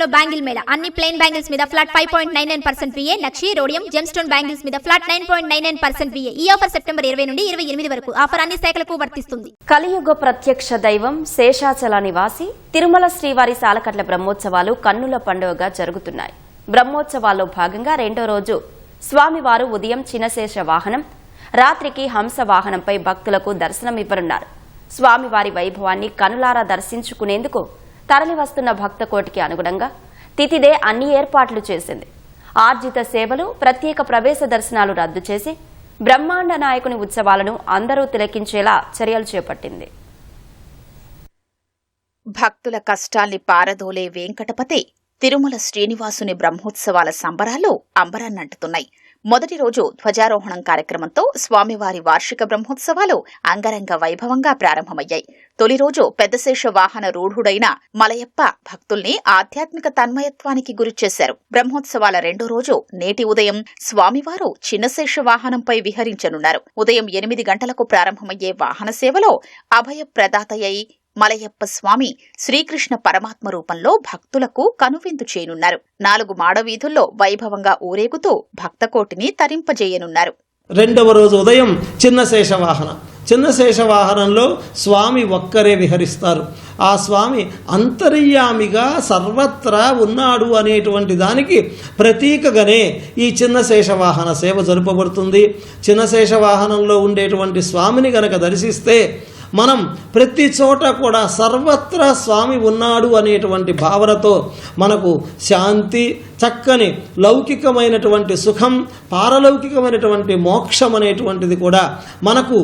లో బ్యాంగిల్ మేళ అన్ని plain bangles మీద flat five point nine nine percent VA నక్షి rhodium gem stone bangles మీద flat nine point nine nine percent VA ఈ offer September ఇరవై నుండి ఇరవై ఎనిమిది వరకు ఆఫర్ అన్ని శాఖలకు వర్తిస్తుంది. కలియుగ ప్రత్యక్ష దైవం శేషాచల నివాసి తిరుమల శ్రీవారి సాలకట్ల బ్రహ్మోత్సవాలు కన్నుల పండుగగా జరుగుతున్నాయి. బ్రహ్మోత్సవాల్లో భాగంగా రెండో రోజు స్వామివారు ఉదయం చినశేష వాహనం రాత్రికి హంస వాహనంపై భక్తులకు దర్శనమివ్వనున్నారు. స్వామివారి వైభవాన్ని కనులారా దర్శించుకునేందుకు తరలివస్తున్న భక్త కోటికి అనుగుణంగా తితిదే అన్ని ఏర్పాట్లు చేసింది. ఆర్జిత సేవలు ప్రత్యేక ప్రవేశ దర్శనాలు రద్దు చేసి బ్రహ్మాండ నాయకుని ఉత్సవాలను అందరూ తిలకించేలా చర్యలు చేపట్టింది. భక్తుల కష్టాల్ని పారదోలే వెంకటపతి తిరుమల శ్రీనివాసుని బ్రహ్మోత్సవాల సంబరాలు అంబరాన్నంటుతున్నాయి మొదటి రోజు ధ్వజారోహణం కార్యక్రమంతో స్వామివారి వార్షిక బ్రహ్మోత్సవాలు అంగరంగ వైభవంగా ప్రారంభమయ్యాయి. తొలి రోజు పెద్దశేష వాహన రూఢుడైన మలయప్ప భక్తుల్ని ఆధ్యాత్మిక తన్మయత్వానికి గురిచేశారు బ్రహ్మోత్సవాల రెండో రోజు నేటి ఉదయం స్వామివారు చిన్నశేష వాహనంపై విహరించనున్నారు. ఉదయం ఎనిమిది గంటలకు ప్రారంభమయ్యే వాహన సేవలో అభయ ప్రదాతయ్యై మలయప్ప స్వామి శ్రీకృష్ణ పరమాత్మ రూపంలో భక్తులకు కనువిందు చేయనున్నారు. నాలుగు మాడవీధుల్లో వైభవంగా ఊరేగుతూ భక్తకోటిని తరింపజేయనున్నారు. రెండవ రోజు ఉదయం చిన్న శేషవాహన చిన్న శేషవాహనంలో స్వామి ఒక్కరే విహరిస్తారు. ఆ స్వామి అంతర్యామిగా సర్వత్రా ఉన్నాడు అనేటువంటి దానికి ప్రతీకగానే ఈ చిన్న శేషవాహన సేవ జరుపబడుతుంది. చిన్న శేషవాహనంలో ఉండేటువంటి స్వామిని గనక దర్శిస్తే మనం ప్రతి చోట కూడా సర్వత్రా స్వామి ఉన్నాడు అనేటువంటి భావనతో మనకు శాంతి చక్కని లౌకికమైనటువంటి సుఖం పారలౌకికమైనటువంటి మోక్షం అనేటువంటిది కూడా మనకు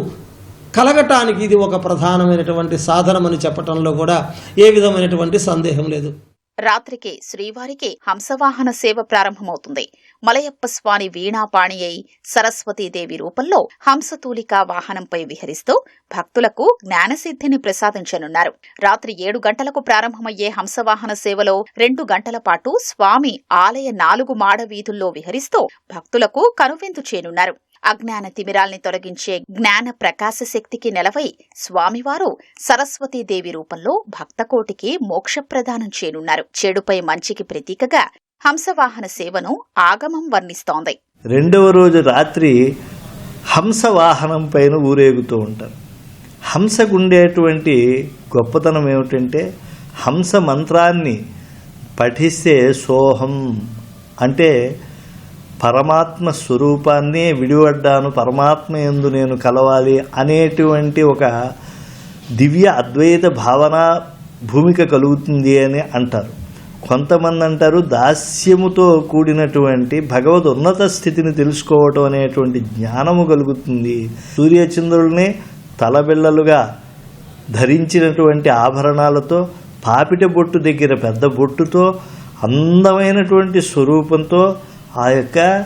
కలగటానికి ఇది ఒక ప్రధానమైనటువంటి సాధనమని చెప్పటంలో కూడా ఏ విధమైనటువంటి సందేహం లేదు. రాత్రికి శ్రీవారికి హంసవాహన సేవ ప్రారంభమవుతుంది. మలయప్ప స్వామి వీణాపాణి అయి సరస్వతీదేవి రూపంలో హంసతూలికా వాహనంపై విహరిస్తూ భక్తులకు జ్ఞానసిద్ధిని ప్రసాదించనున్నారు. రాత్రి ఏడు గంటలకు ప్రారంభమయ్యే హంసవాహన సేవలో రెండు గంటల పాటు స్వామి ఆలయ నాలుగు మాడ వీధుల్లో విహరిస్తూ భక్తులకు కనువిందు చేయనున్నారు అజ్ఞాన తిమిరాల్ని తొలగించే జ్ఞాన ప్రకాశ శక్తికి నెలవై స్వామివారు సరస్వతీదేవి రూపంలో భక్తకోటికి మోక్షప్రదానం చేయనున్నారు చెడుపై మంచికి ప్రతీకగా హంసవాహన సేవను ఆగమం వర్ణిస్తోంది. రెండవ రోజు రాత్రి హంస వాహనం పైన ఊరేగుతూ ఉంటారు. హంసకు ఉండేటువంటి గొప్పతనం ఏమిటంటే హంస మంత్రాన్ని పఠిస్తే సోహం అంటే పరమాత్మ స్వరూపాన్నే విడిపడ్డాను పరమాత్మ ఎందు నేను కలవాలి అనేటువంటి ఒక దివ్య అద్వైత భావన భూమిక కలుగుతుంది అని అంటారు. కొంతమంది అంటారు దాస్యముతో కూడినటువంటి భగవద్ ఉన్నత స్థితిని తెలుసుకోవటం అనేటువంటి జ్ఞానము కలుగుతుంది. సూర్యచంద్రుల్ని తలబిళ్ళలుగా ధరించినటువంటి ఆభరణాలతో పాపిట బొట్టు దగ్గర పెద్ద బొట్టుతో అందమైనటువంటి స్వరూపంతో ఆ యొక్క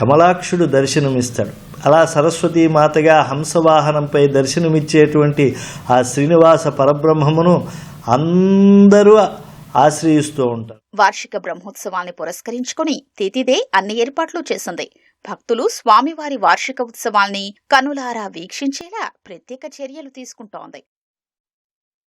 కమలాక్షుడు దర్శనమిస్తాడు. అలా సరస్వతీ మాతగా హంసవాహనంపై దర్శనమిచ్చేటువంటి ఆ శ్రీనివాస పరబ్రహ్మమును అందరూ ఆశ్రయిస్తూ ఉంటారు. వార్షిక బ్రహ్మోత్సవాల్ని పురస్కరించుకుని తితిదే అన్ని ఏర్పాట్లు చేసింది. భక్తులు స్వామివారి వార్షిక ఉత్సవాల్ని కనులారా వీక్షించేలా ప్రత్యేక చర్యలు తీసుకుంటోంది.